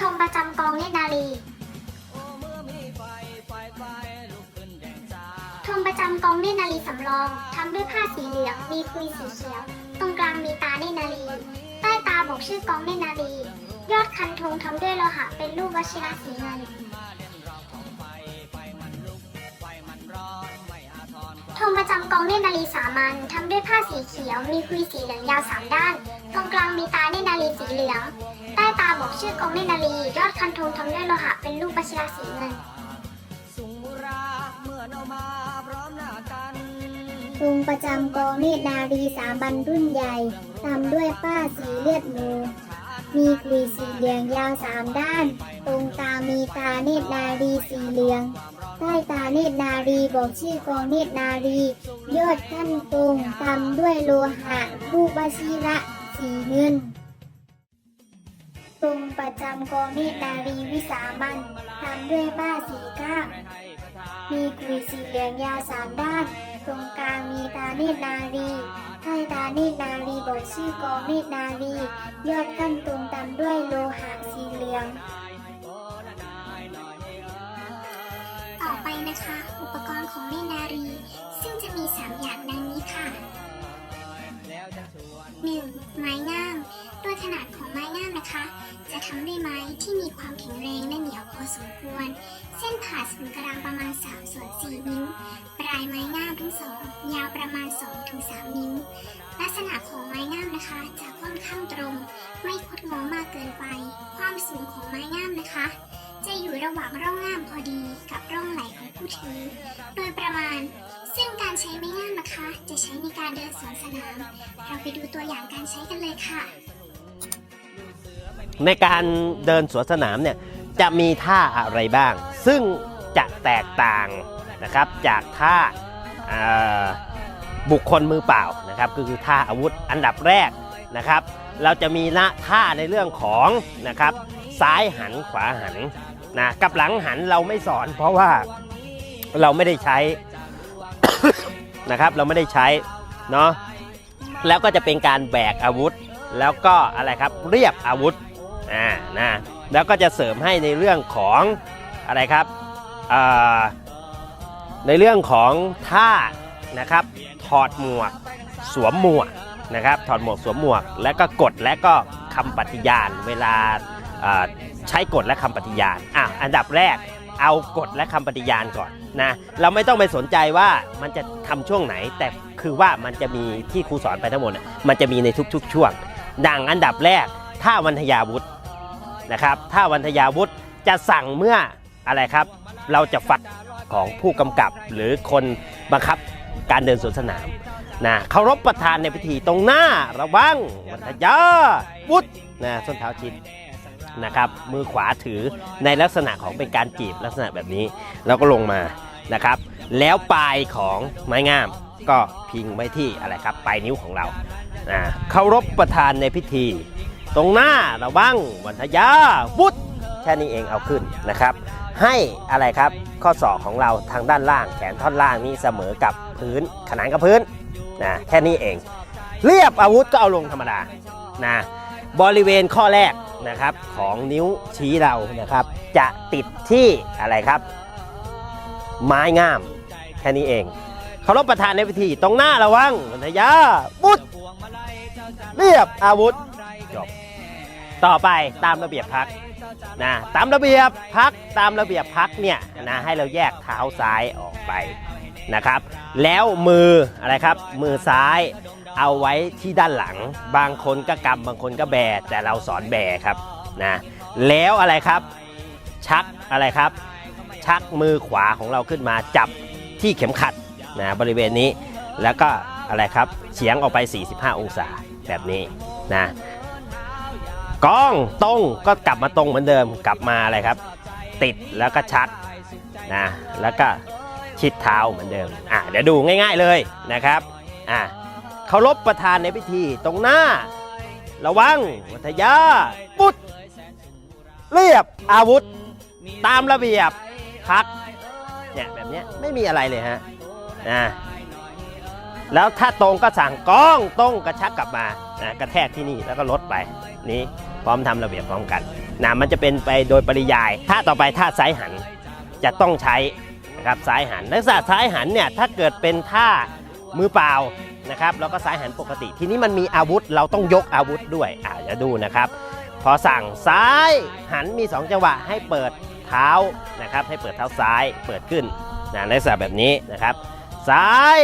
ธงประจำกองเนตรนารีธงประจำกองเนตรนารีสำรองทำด้วยผ้าสีเหลืองมีคุยสีเขียว ตรงกลางมีตาเนตรนารี ใต้ตาบอกชื่อกองเนตรนารี ยอดคันธงทำด้วยโลหะเป็นรูปวชิระสีเงินธงประจำกองเนตรนารีสามัญทำด้วยผ้าสีเขียว มีคุยสีเหลืองยาวสามด้าน ตรงกลางมีตาเนตรนารีสีเหลือง ใต้ตาบอกชื่อกองเนตรนารียอดคันธงทำด้วยโลหะเป็นรูปวชิระสีเงินสุงบุราเมื่อเอามาพร้อมหน้ากันธงประจำกองเนตรนารีสามัญรุ่นใหญ่ทำด้วยผ้าสีเลือดหมูมีกลีสีเหลืองยาวสามด้าน ตรงตามีตาเนตรนารีสีเหลืองใต้ตาเนตรนารีบอกชื่อกองเนตรนารี ยอดขั้นตรงทำด้วยโลหะรูปวชิระสีเงิน ตรงประจำกองเนตรนารีวิสามันทำด้วยผ้าสีก้ามมีกลีสีเหลืองยาวสามด้าน ตรงกลางมีตาเนตรนารีใต้ตาเนตรนารีบอกชื่อกองเนตรนารี ยอดขั้นตรงตามด้วยโลหะสีเหลือง ต่อไปนะคะ อุปกรณ์ของเนตรนารี ซึ่งจะมี3อย่างดังนี้ค่ะ 1. ไม้งามโดยขนาดของไม้งามนะคะ ทำด้วยไม้ที่มีความแข็งแรงและเหนียวพอสมควร เส้นผ่าศูนย์กลางประมาณ3ส่วน4นิ้ว ปลายไม้งามทั้งสองยาวประมาณ 2-3 นิ้ว ลักษณะของไม้งามนะคะจะค่อนข้างตรง ไม่คดงอมากเกินไป ความสูงของไม้งามนะคะ จะอยู่ระหว่างร่องง่ามพอดีกับร่องไหลของผู้ถือ โดยประมาณ ซึ่งการใช้ไม้งามนะคะ จะใช้ในการเดินสวนสนาม เราไปดูตัวอย่างการใช้กันเลยค่ะ ในการเดินสวนสนามเนี่ยจะมีท่าอะไรบ้าง ซึ่งจะแตกต่างนะครับจากท่าบุคคลมือเปล่านะครับคือท่าอาวุธอันดับแรกนะครับ เราจะมีละท่าในเรื่องของนะครับซ้ายหันขวาหันนะกับหลังหันเราไม่สอน เพราะว่าเราไม่ได้ใช้นะครับเราไม่ได้ใช้เนาะแล้วก็จะเป็นการแบกอาวุธ แล้วก็อะไรครับเรียบอาวุธ อ่านะแล้วก็จะเสริมให้ในเรื่องของอะไรครับอ่าในเรื่องของท่านะครับถอดหมวกสวมหมวกนะครับถอดหมวกสวมหมวก แล้วก็กดและก็คำปฏิญาณ เวลาใช้กฎและคำปฏิญาณอะอันดับแรกเอากฎและคำปฏิญาณก่อนนะเราไม่ต้องไปสนใจว่ามันจะทำช่วงไหน แต่คือว่ามันจะมีที่ครูสอนไปทั้งหมดมันจะมีในทุกๆ ช่วง ดังอันดับแรกท่าวันทยาวุธ นะครับท่าวันทยาวุธจะสั่งเมื่ออะไรครับ เราจะฟัดของผู้กำกับหรือคนบังคับการเดินสวนสนามนะเคารพประธานในพิธีตรงหน้าระวังวันทยาวุธนะส้นเท้าชิดนะครับมือขวาถือในลักษณะของเป็นการจีบลักษณะแบบนี้ แล้วก็ลงมานะครับ แล้วปลายของไม้งามก็พิงไว้ที่อะไรครับปลายนิ้วของเราอ่าเคารพประธานในพิธี ตรงหน้าระวังวันทยาวุธแค่นี้เองเอาขึ้นนะครับ ให้อะไรครับข้อศอกของเราทางด้านล่าง แขนท่อนล่างนี้เสมอกับพื้นขนานกับพื้นนะแค่นี้เอง เรียบอาวุธก็เอาลงธรรมดานะบริเวณข้อแรกนะครับของนิ้วชี้เรานะครับ จะติดที่อะไรครับ ไม้งามแค่นี้เองเคารพประธานในพิธีตรงหน้าระวังวันทยาบุตรเรียบอาวุธจบ ต่อไปตามระเบียบพักนะตามระเบียบพักตามระเบียบพักเนี่ยนะให้เราแยกเท้าซ้ายออกไปนะครับ แล้วมืออะไรครับ มือซ้ายเอาไว้ที่ด้านหลัง บางคนก็กำบางคนก็แบแต่เราสอนแบครับนะแล้วอะไรครับชักอะไรครับ ชักมือขวาของเราขึ้นมาจับที่เข็มขัดนะบริเวณนี้แล้วก็อะไรครับเฉียงออกไป 45 องศาแบบนี้นะ กล้องตรงก็กลับมาตรงเหมือนเดิมกลับมาอะไรครับ ติดแล้วก็ชักนะแล้วก็ชิดเท้าเหมือนเดิมอะเดี๋ยวดูง่าย ๆเลยนะครับอะเคารพประธานในพิธีตรงหน้า ระวังวัทยาปุดเรียบอาวุธ ตามระเบียบพักเนี่ยแบบนี้ไม่มีอะไรเลยฮะนะแล้วถ้าตรงก็สั่งกล้องตรงกระชักกลับมานะกระแทกที่นี่แล้วก็ลดไปนี้ พร้อมทำระเบียบพร้อมกันนะมันจะเป็นไปโดยปริยายท่าต่อไปท่าซ้ายหันจะต้องใช้นะครับซ้ายหันลักษณะซ้ายหันเนี่ยถ้าเกิดเป็นท่ามือเปล่านะครับแล้วก็ซ้ายหันปกติ ทีนี้มันมีอาวุธเราต้องยกอาวุธด้วยอ่าจะดูนะครับ พอสั่งซ้ายหันมี 2 จังหวะให้เปิดเท้านะครับให้เปิดเท้าซ้ายเปิดขึ้นนะลักษณะแบบนี้นะครับ ซ้าย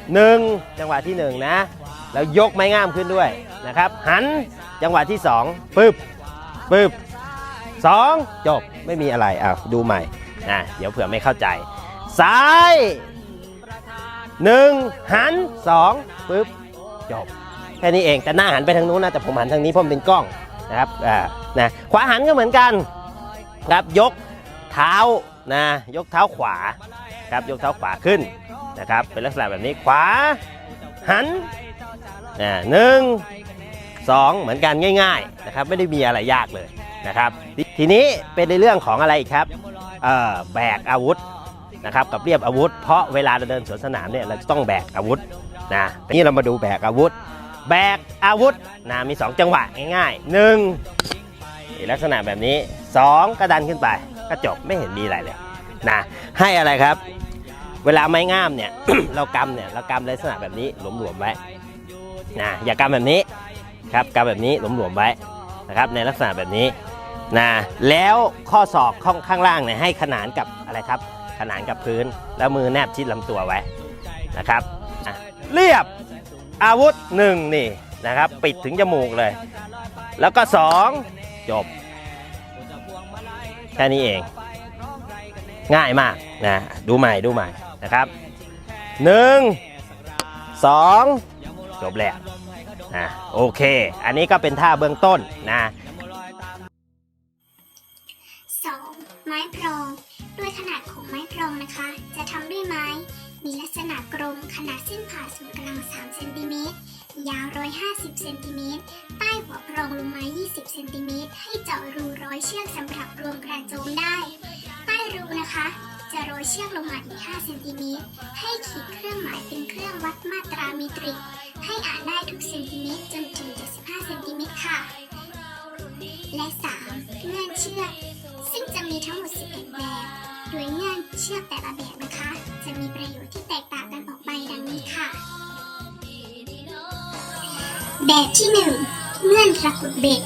1 จังหวะที่ 1 นะ แล้วยกไม้งามขึ้นด้วย นะครับ หันจังหวะที่2ปึ๊บปึ๊บสองจบไม่มีอะไรอะดูใหม่นะเดี๋ยวเผื่อไม่เข้าใจ ซ้ายหนึ่งหันสองปึ๊บจบแค่นี้เองแต่หน้าหันไปทางนู้นนะแต่ผมหันทางนี้เพราะมันเป็นกล้องนะครับอ่านะขวาหันก็เหมือนกันครับยกเท้านะยกเท้าขวาครับยกเท้าขวาขึ้นนะครับเป็นลักษณะแบบนี้ขวาหันอ่าหนึ่ง สองเหมือนกันง่ายๆนะครับไม่ได้มีอะไรยากเลยนะครับ ทีนี้เป็นในเรื่องของอะไรครับแบกอาวุธนะครับกับเรียบอาวุธ เพราะเวลาเราเดินสวนสนามเนี่ยเราจะต้องแบกอาวุธนะทีนี้เรามาดูแบกอาวุธ แบกอาวุธนะมี 2 จังหวะง่ายๆ1นึ่งลักษณะแบบนี้ 2 กระดันขึ้นไปก็จบไม่เห็นมีอะไรเลยนะให้อะไรครับ เวลาไม้งามเนี่ยเรากำเนี่ยเรากำลักษณะแบบนี้หลวมๆไว้นะอย่ากำแบบนี้ ครับกำแบบนี้หลวมๆไว้นะครับในลักษณะแบบนี้นะแล้วข้อศอกข้างข้างล่างเนี่ยให้ขนานกับอะไรครับ ขนานกับพื้นแล้วมือแนบชิดลำตัวไว้นะครับเรียบอาวุธหนึ่งนี่นะครับ ปิดถึงจมูกเลย แล้วก็สองจบ แค่นี้เอง ง่ายมากนะดูใหม่ดูใหม่นะครับหนึ่งสองจบแล้ว นะโอเค อันนี้ก็เป็นท่าเบื้องต้นนะ 2. ไม้พรองโดยขนาดของไม้พรองนะคะ จะทำด้วยไม้ มีลักษณะกลมขนาดเส้นผ่าศูนย์กลาง3เซนติเมตรยาว 150 เซนติเมตร ใต้หัวพรองลงมา 20 เซนติเมตร ให้เจาะรูร้อยเชือกสำหรับรวมกระโจมได้ ใต้รูนะคะ จะโรยเชือกลงมาอีก 5 เซนติเมตร ให้ขีดเครื่องหมายเป็นเครื่องวัดมาตราเมตริก ให้อ่านได้ทุกเซนติเมตรจนถึง 75 เซนติเมตรค่ะ และ 3. เงื่อนเชือก ซึ่งจะมีทั้งหมด 11 แบบ โดยเงื่อนเชือกแต่ละแบบนะคะ จะมีประโยชน์ที่แตกต่างกันออกไปดังนี้ค่ะ แบบที่ 1 เงื่อนตะกุดเบ็ด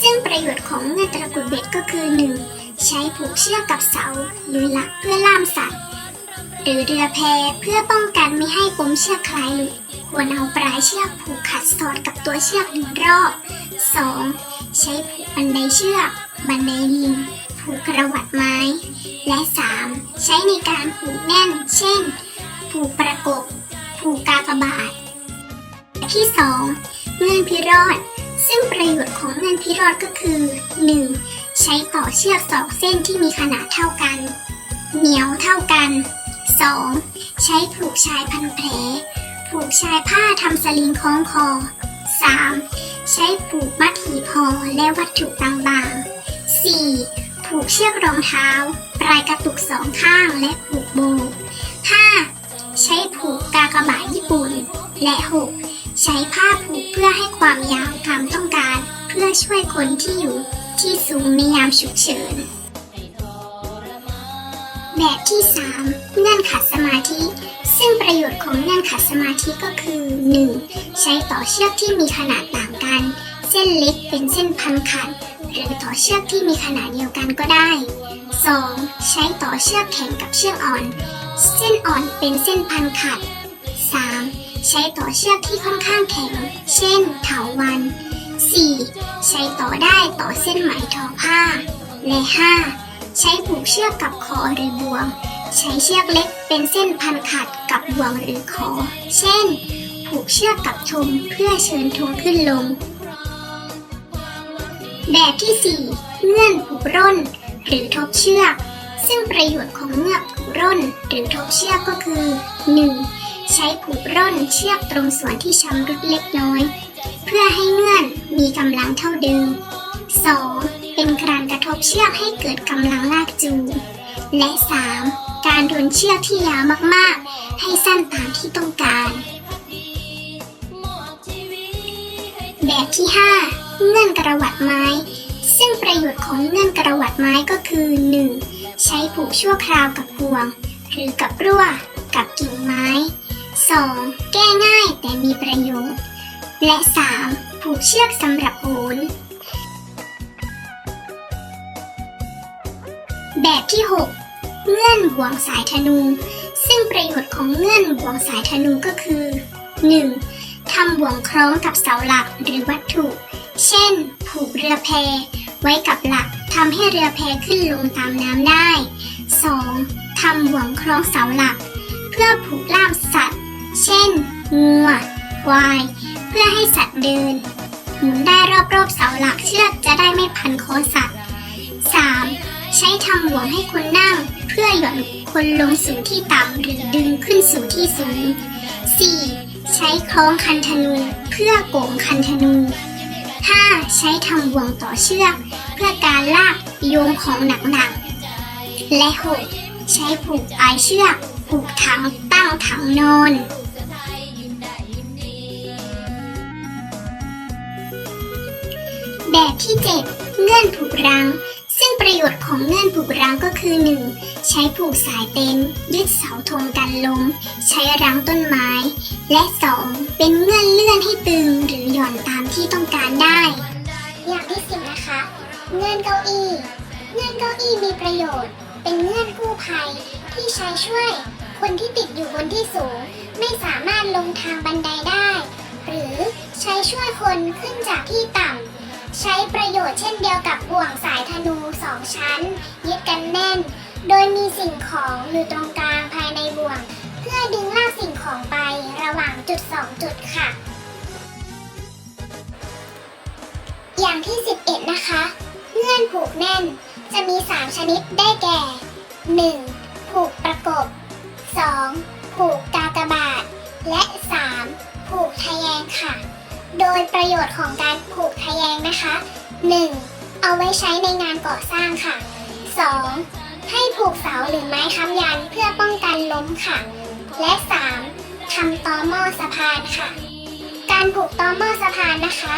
ซึ่งประโยชน์ของเงื่อนตะกุดเบ็ดก็คือ 1. ใช้ผูกเชือกกับเสาหรือหลักเพื่อล่ามสัตว์ หรือเรือแพเพื่อป้องกันไม่ให้ปมเชือกคลายหลุดควรเอาปลายเชือกผูกขัดสอดกับตัวเชือกหนึ่งรอบ 2. ใช้ผูกบันไดเชือก บันไดลิงผูกกระวัดไม้ และ 3. ใช้ในการผูกแน่น เช่น ผูกประกบ ผูกกากบาทที่ 2. เงื่อนพิรอด ซึ่งประโยชน์ของเงื่อนพิรอดก็คือ 1. ใช้ต่อเชือกสองเส้นที่มีขนาดเท่ากัน เหนียวเท่ากัน 2. ใช้ผูกชายพันแผล ผูกชายผ้าทำสลิงคล้องคอ 3. ใช้ผูกมัดหีบห่อและวัตถุบางๆ 4. ผูกเชือกรองเท้า ปลายกระตุกสองข้างและผูกโบ 5. ใช้ผูกกากบาทญี่ปุ่น และ 6. ใช้ผ้าผูกเพื่อให้ความยาวตามต้องการ เพื่อช่วยคนที่อยู่ ที่สูงในยามฉุกเฉิน แบบที่ 3 เงื่อนขัดสมาธิ ซึ่งประโยชน์ของเงื่อนขัดสมาธิก็คือ 1. ใช้ต่อเชือกที่มีขนาดต่างกัน เส้นเล็กเป็นเส้นพันขัด หรือต่อเชือกที่มีขนาดเดียวกันก็ได้ 2. ใช้ต่อเชือกแข็งกับเชือกอ่อน เส้นอ่อนเป็นเส้นพันขัด 3. ใช้ต่อเชือกที่ค่อนข้างแข็ง เช่นเถาวัน 4. ใช้ต่อได้ต่อเส้นไหมทอผ้า และ 5. ใช้ผูกเชือกกับคอหรือบ่วง ใช้เชือกเล็กเป็นเส้นพันขัดกับบ่วงหรือคอ เช่น ผูกเชือกกับธงเพื่อเชิญธงขึ้นลง แบบที่ 4 เงื่อนผูกร่น หรือทบเชือก ซึ่งประโยชน์ของเงือกผูกร่น หรือทบเชือกก็คือ 1. ใช้ผูกร่นเชือกตรงส่วนที่ชำรุดเล็กน้อย เพื่อให้เงื่อนมีกำลังเท่าเดิม 2. เป็นการกระทบเชือกให้เกิดกำลังลากจูง และ 3. การโดนเชือกที่ยาวมากๆ ให้สั้นตามที่ต้องการ แบบที่ 5 เงื่อนกระวัดไม้ ซึ่งประโยชน์ของเงื่อนกระวัดไม้ก็คือ 1. ใช้ผูกชั่วคราวกับพวง หรือกับรั่ว กับกิ่งไม้ 2. แก้ง่ายแต่มีประโยชน์ และ 3. ผูกเชือกสำหรับโหนแบบที่ 6 เงื่อนบ่วงสายธนู ซึ่งประโยชน์ของเงื่อนบ่วงสายธนูก็คือ 1. ทำบ่วงคล้องกับเสาหลักหรือวัตถุ เช่น ผูกเรือแพไว้กับหลักทำให้เรือแพขึ้นลงตามน้ำได้ 2. ทำบ่วงคล้องเสาหลัก เพื่อผูกล่ามสัตว์ เช่นงัวควาย พื่อให้สัตว์เดิน หมุนได้รอบๆเสาหลักเชือกจะได้ไม่พันคอสัตว์ 3. ใช้ทำบ่วงให้คนนั่ง เพื่อหย่อนคนลงสู่ที่ต่ำหรือดึงขึ้นสู่ที่สูง 4. ใช้คล้องคันธนูเพื่อโกงคันธนู 5. ใช้ทำบ่วงต่อเชือก เพื่อการลากโยงของหนักๆและ 6. ใช้ผูกปลายเชือกผูกถังตั้งถังนอน ที่ 7 เงื่อนผูกรังซึ่งประโยชน์ของเงื่อนผูกรังก็คือ 1. ใช้ผูกสายเต็นยึดเสาธงกันลม ใช้รังต้นไม้ และ 2. เป็นเงื่อนเลื่อนให้ตึงหรือหย่อนตามที่ต้องการได้ อย่างที่สิบนะคะ เงื่อนเก้าอี้ เงื่อนเก้าอี้มีประโยชน์ เป็นเงื่อนกู้ภัยที่ใช้ช่วย คนที่ติดอยู่บนที่สูง ไม่สามารถลงทางบันไดได้ หรือใช้ช่วยคนขึ้นจากที่ต่ำ ใช้ประโยชน์เช่นเดียวกับบ่วงสายธนูสองชั้น ยึดกันแน่น โดยมีสิ่งของอยู่ตรงกลางภายในบ่วง เพื่อดึงลากสิ่งของไประหว่างจุดสองจุดค่ะ อย่างที่ 11 นะคะเงื่อนผูกแน่นจะมี 3 ชนิดได้แก่ 1. ผูกประกบ 2. ผูกกากบาท และ 3. ผูกทะแยงค่ะ โดยประโยชน์ของการผูกทะแยงนะคะ 1. เอาไว้ใช้ในงานก่อสร้างค่ะ 2. ให้ผูกเสาหรือไม้ค้ำยันเพื่อป้องกันล้มค่ะ และ 3. ทำตอหม้อสะพานค่ะ การผูกตอหม้อสะพานนะคะ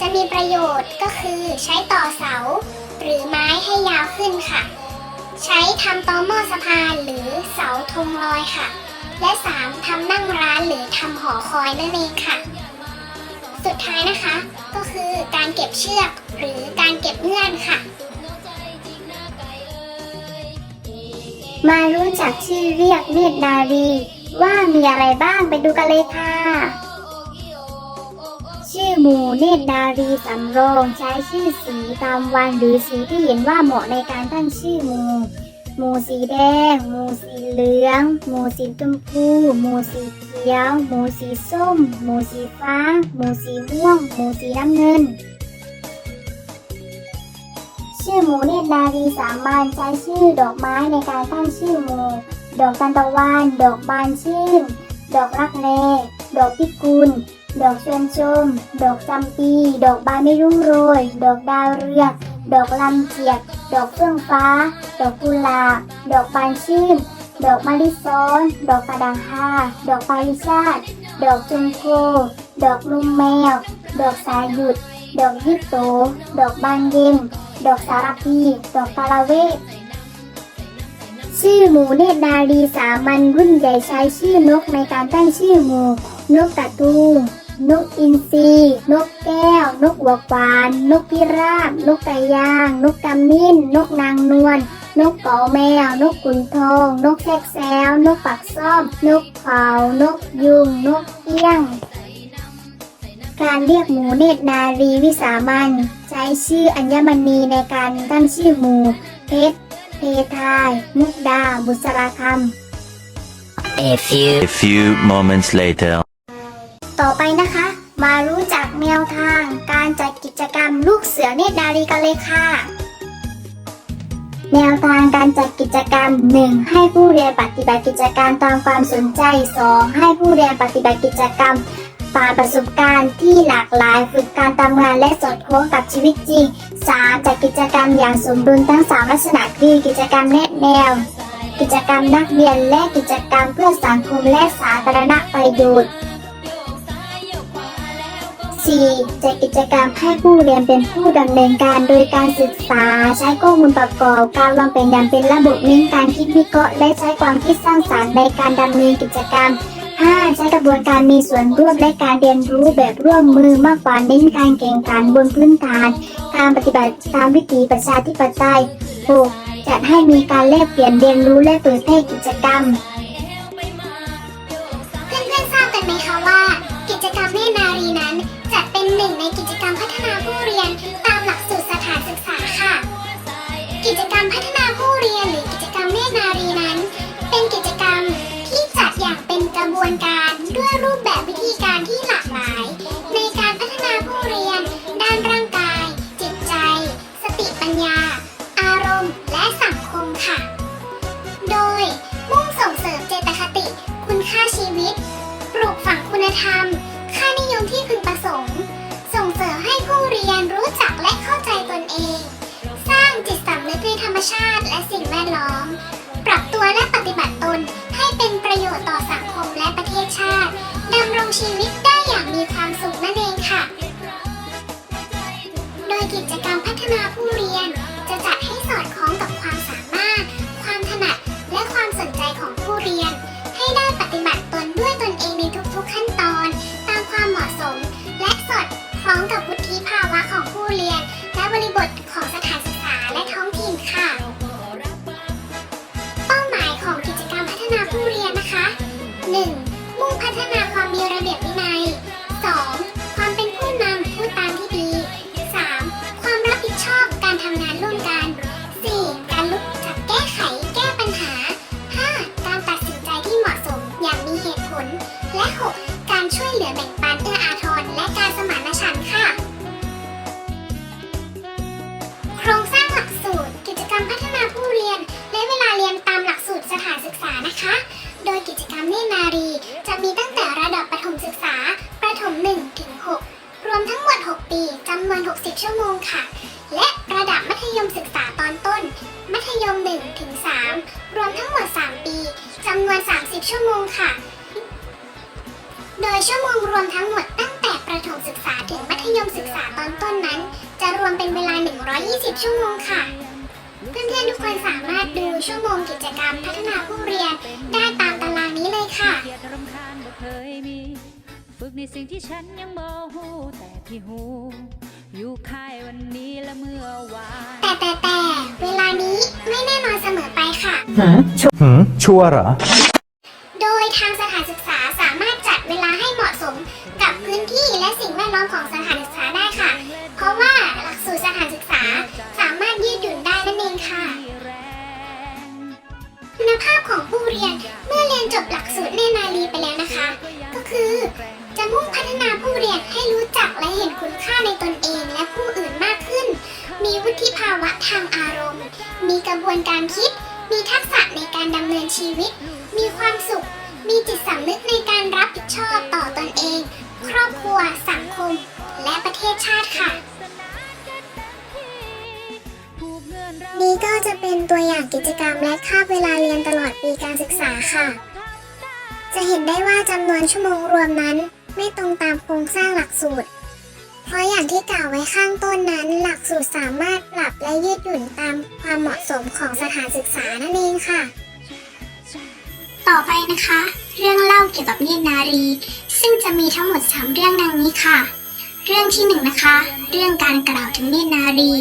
จะมีประโยชน์ก็คือใช้ต่อเสา หรือไม้ให้ยาวขึ้นค่ะ ใช้ทำตอหม้อสะพานหรือเสาธงลอยค่ะ และ 3. ทำนั่งร้านหรือทำหอคอยนั่นเองค่ะ สุดท้ายนะคะ ก็คือการเก็บเชือกหรือการเก็บเงื่อนค่ะ มารู้จักชื่อเรียกเนตรนารีว่ามีอะไรบ้างไปดูกันเลยค่ะ ชื่อหมู่เนตรนารีสำโรงใช้ชื่อสีตามวันหรือสีที่เห็นว่าเหมาะในการตั้งชื่อหมู่ หมูสีแดง หมูสีเหลือง หมูสีชมพู หมูสีเขียว หมูสีส้ม หมูสีฟ้า หมูสีม่วง หมูสีน้ำเงิน ชื่อหมูเนตรนารีสามัญใช้ชื่อดอกไม้ในการตั้งชื่อหมู ดอกทานตะวัน ดอกบานชื่น ดอกรักแรดอกพิกุล ดอกชวนชม ดอกจำปี ดอกบานไม่รุ่งโรย ดอกดาวเรืองดอกลำเจียก ดอกเฟื่องฟ้า ดอกกุหลาบ ดอกบานชื่น ดอกมะลิซ้อน ดอกกระดังฮาดอกปาริชาติ ดอกจุมโกดอกลุมแมว ดอกสายหยุด ดอกยิปโต ดอกบานเย็น ดอกสารพี ดอกกาลาเวกชื่อหมูเนตรนารีสามัญรุ่นใหญ่ใช้ชื่อนกในการตั้งชื่อหมู นกกระตูงนกอินทรีนกแก้ว นกหัวกวาน นกพิราบ นกไก่ย่าง นกกำมิ้น นกนางนวล นกเก๋าแมว นกขุนทอง นกแทกแซว นกปักซ่อม นกเขานกยุง นกเอี้ยง การเรียกหมูเนตรนารีวิสามัญใช้ชื่ออัญมณีในการตั้งชื่อหมู่เพชร เพทาย มุกดา บุษราค A few A few moments later. ต่อไปนะคะ มารู้จักแนวทาง การจัดกิจกรรมลูกเสือเนตรนารีกันเลยค่ะ แนวทางการจัดกิจกรรม 1. ให้ผู้เรียนปฏิบัติกิจกรรมตามความสนใจ 2. ให้ผู้เรียนปฏิบัติกิจกรรมผ่านประสบการณ์ที่หลากหลายฝึกการทำงานและสอดคล้องกับชีวิตจริง 3. จัดกิจกรรมอย่างสมดุลทั้ง 3 ลักษณะคือกิจกรรมแนะแนว กิจกรรมนักเรียนและกิจกรรมเพื่อสังคมและสาธารณประโยชน์ 4. จัดกิจกรรมให้ผู้เรียนเป็นผู้ดำเนินการโดยการศึกษา ใช้ข้อมูลประกอบการวางแผนอย่างเป็นระบบเน้นการคิดวิเคราะห์และใช้ความคิดสร้างสรรค์ในการดำเนินกิจกรรม 5. ใช้กระบวนการมีส่วนร่วมและการเรียนรู้แบบร่วมมือมากกว่าเน้นการแข่งขันบนพื้นฐาน การปฏิบัติตามวิถีประชาธิปไตย 6. จัดให้มีการแลกเปลี่ยนเรียนรู้และเผยแพร่กิจกรรม ในกิจกรรมพัฒนาผู้เรียนตามหลักสูตรสถานศึกษาค่ะ กิจกรรมพัฒนาผู้เรียนหรือกิจกรรมเนตนารีนั้น เป็นกิจกรรมที่จัดอย่างเป็นกระบวนการด้วยรูปแบบวิธีการที่หลากหลาย ในการพัฒนาผู้เรียน ด้านร่างกาย จิตใจ สติปัญญา อารมณ์ และสังคมค่ะ โดยมุ่งส่งเสริมเจตคติ คุณค่าชีวิต ปลูกฝังคุณธรรม ชั่วโมงค่ะ โดยชั่วโมงรวมทั้งหมดตั้งแต่ประถมศึกษาถึงมัธยมศึกษาตอนต้นนั้น จะรวมเป็นเวลา 120 ชั่วโมงค่ะ เพื่อนๆทุกคนสามารถดูชั่วโมงกิจกรรมพัฒนาผู้เรียนได้ตามตารางนี้เลยค่ะเกียดรำคาญบ่เคยมีฝึกในสิ่งที่ฉันยังบ่ฮู้แต่ที่ฮู้อยู่ค่ายวันนี้และเมื่อวานแต่แต่แต่เวลานี้ไม่แน่นอนเสมอไปค่ะหืมชัวร์เหรอ ค่ะ คุณภาพของผู้เรียนเมื่อเรียนจบหลักสูตรเนนารีไปแล้วนะคะ ก็คือ จะมุ่งพัฒนาผู้เรียนให้รู้จักและเห็นคุณค่าในตนเองและผู้อื่นมากขึ้น มีวุฒิภาวะทางอารมณ์ มีกระบวนการคิด มีทักษะในการดำเนินชีวิต มีความสุข มีจิตสำนึกในการรับผิดชอบต่อตนเอง ครอบครัว สังคม และประเทศชาติค่ะ นี่ก็จะเป็นตัวอย่างกิจกรรมและค่าบเวลาเรียนตลอดปีการศึกษาค่ะ จะเห็นได้ว่าจำนวนชั่วโมงรวมนั้น ไม่ตรงตามโครงสร้างหลักสูตร เพราะอย่างที่กล่าวไว้ข้างต้นนั้น หลักสูตรสามารถปรับและยืดหยุ่นตามความเหมาะสมของสถานศึกษานั่นเองค่ะ ต่อไปนะคะ เรื่องเล่าเกี่ยวกับเนตรนารี ซึ่งจะมีทั้งหมด 3 เรื่องดังนี้ค่ะ เรื่องที่หนึ่งนะคะ เรื่องการกล่าวถึงเนตรนารี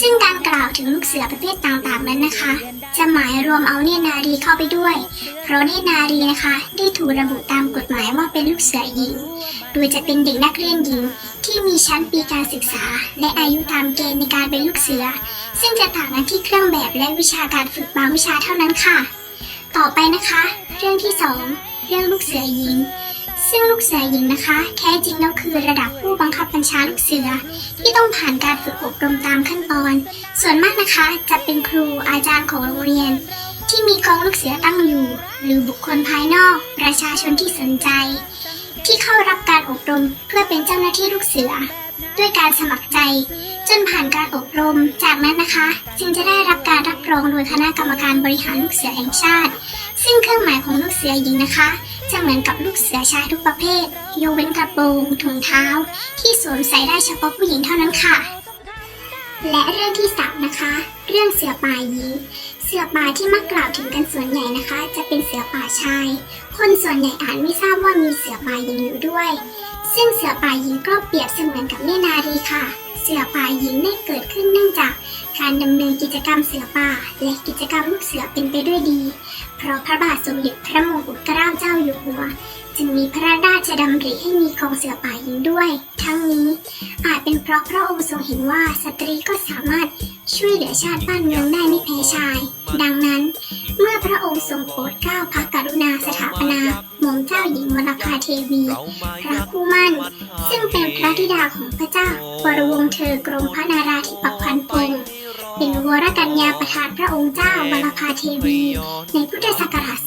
ซึ่งการกล่าวถึงลูกเสือประเภทต่างๆนั้นนะคะ จะหมายรวมเอาเนตรนารีเข้าไปด้วย เพราะเนตรนารีนะคะ ได้ถูกระบุตามกฎหมายว่าเป็นลูกเสือหญิง โดยจะเป็นเด็กนักเรียนหญิง ที่มีชั้นปีการศึกษา และอายุตามเกณฑ์ในการเป็นลูกเสือ ซึ่งจะต่างกันที่เครื่องแบบและวิชาการฝึกบางวิชาเท่านั้นค่ะ ต่อไปนะคะ เรื่องที่สองเรื่องลูกเสือหญิง ซึ่งลูกเสือหญิงนะคะ แท้จริงแล้วคือระดับผู้บังคับบัญชาลูกเสือ ที่ต้องผ่านการฝึกอบรมตามขั้นตอน ส่วนมากนะคะจะเป็นครูอาจารย์ของโรงเรียน ที่มีกองลูกเสือตั้งอยู่ หรือบุคคลภายนอก ประชาชนที่สนใจ ที่เข้ารับการอบรมเพื่อเป็นเจ้าหน้าที่ลูกเสือ ด้วยการสมัครใจ จนผ่านการอบรม จากนั้นนะคะ จึงจะได้รับการรับรองโดยคณะกรรมการบริหารลูกเสือแห่งชาติ ซึ่งเครื่องหมายของลูกเสือหญิงนะคะจะเหมือนกับลูกเสือชายทุกประเภทยกเว้นกระโปรงถุงเท้า ที่สวมใส่ได้เฉพาะผู้หญิงเท่านั้นค่ะ และเรื่องที่สามนะคะ เรื่องเสือป่าหญิง สือป่าที่มักกล่าวถึงกันส่วนใหญ่นะคะ จะเป็นเสือป่าชาย คนส่วนใหญ่อาจไม่ทราบว่ามีเสือป่าหญิงอยู่ด้วย ซึ่งเสือป่าหญิงก็เปรียบเสมือนกับแม่นารีค่ะ เสือป่าหญิงได้เกิดขึ้นเนื่องจากการดำเนินกิจกรรมเสือป่า และกิจกรรมลูกเสือเป็นไปด้วยดี เพราะพระบาทสมเด็จพระมงกุฎเกล้าเจ้าอยู่หัว จึงมีพระราชดำริให้มีกองเสือป่าหญิงด้วย ทั้งนี้อาจเป็นเพราะพระองค์ทรงเห็นว่าสตรีก็สามารถช่วยเหลือชาติบ้านเมืองได้ไม่แพ้ชาย ดังนั้น เมื่อพระองค์ทรงโปรดเกล้าพระกรุณาสถาปนาหม่อมเจ้าหญิงวรภาเทวี พระผู้มั่น ซึ่งเป็นพระธิดาของพระเจ้าวรวงเธอกรมพระนาราธิปพันพงศ์เป็นวรกัญญาประธานพระองค์เจ้าวรภาเทวี ในพุทธศักราช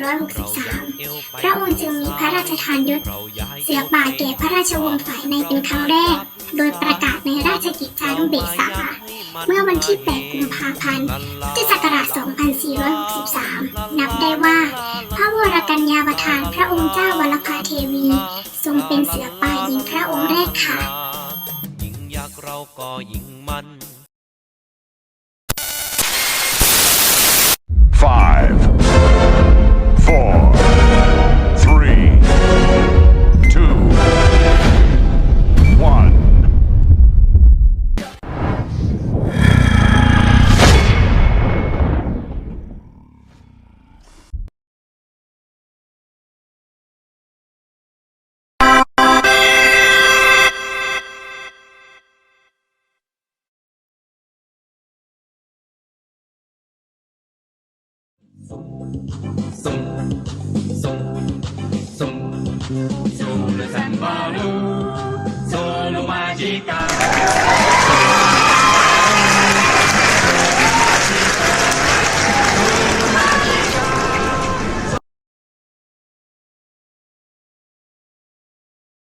2463 พระองค์จึงมีพระราชทานยศ เสือป่าแก่พระราชวงศ์ฝ่ายในเป็นครั้งแรก โดยประกาศในราชกิจจานุเบกษา เมื่อวันที่ 8 กุมภาพันธ์พุทธศักราช 2463 นับได้ว่า พระวรกัญญาประธานพระองค์เจ้าวรภาเทวี ทรงเป็นเสือป่าหญิงพระองค์แรกค่ะยิ่งอยากเราก็ยิ่งมัน Five,